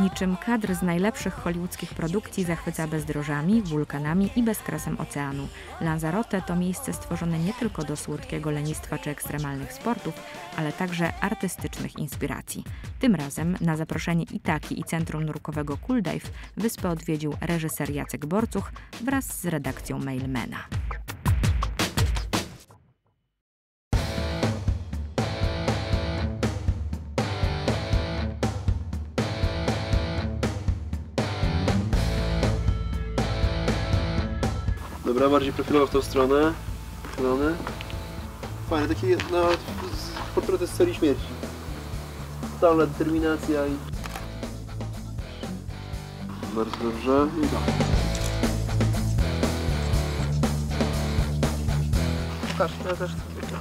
niczym kadr z najlepszych hollywoodzkich produkcji zachwyca bezdrożami, wulkanami i bezkresem oceanu. Lanzarote to miejsce stworzone nie tylko do słodkiego lenistwa czy ekstremalnych sportów, ale także artystycznych inspiracji. Tym razem na zaproszenie Itaki i Centrum Nurkowego Cool Dive wyspę odwiedził reżyser Jacek Borcuch wraz z redakcją Mailmana. Dobra, bardziej profilowo w tą stronę. Stronę. Fajny, taki no, portret z serii śmierci. Totalna determinacja i... Bardzo dobrze. I tak. Pokaż, ja też chcę.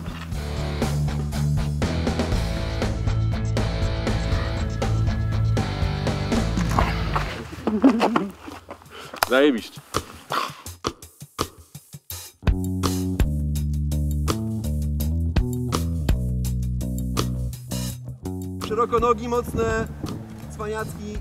Zajebiście. Szeroko nogi, mocne, cwaniacki.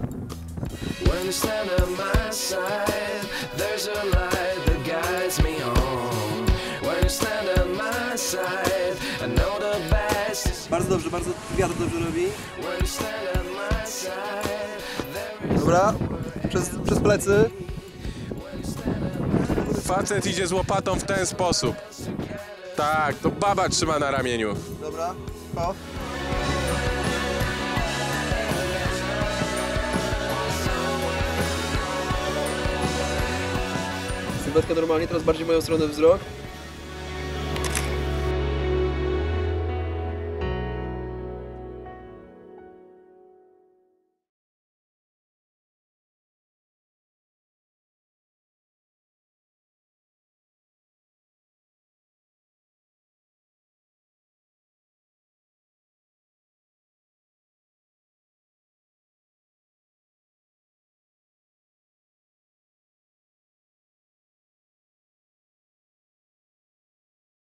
When you stand at my side, there's a light that guides me home. When you stand at my side, I know the best is Bardzo dobrze, bardzo wiatr dobrze robi. when you stand at my side. There is Dobra, przez, przez plecy. Facet idzie z łopatą w ten sposób. Tak, to baba trzyma na ramieniu. Dobra, o. Sylwetka normalnie, teraz bardziej moją stronę wzrok.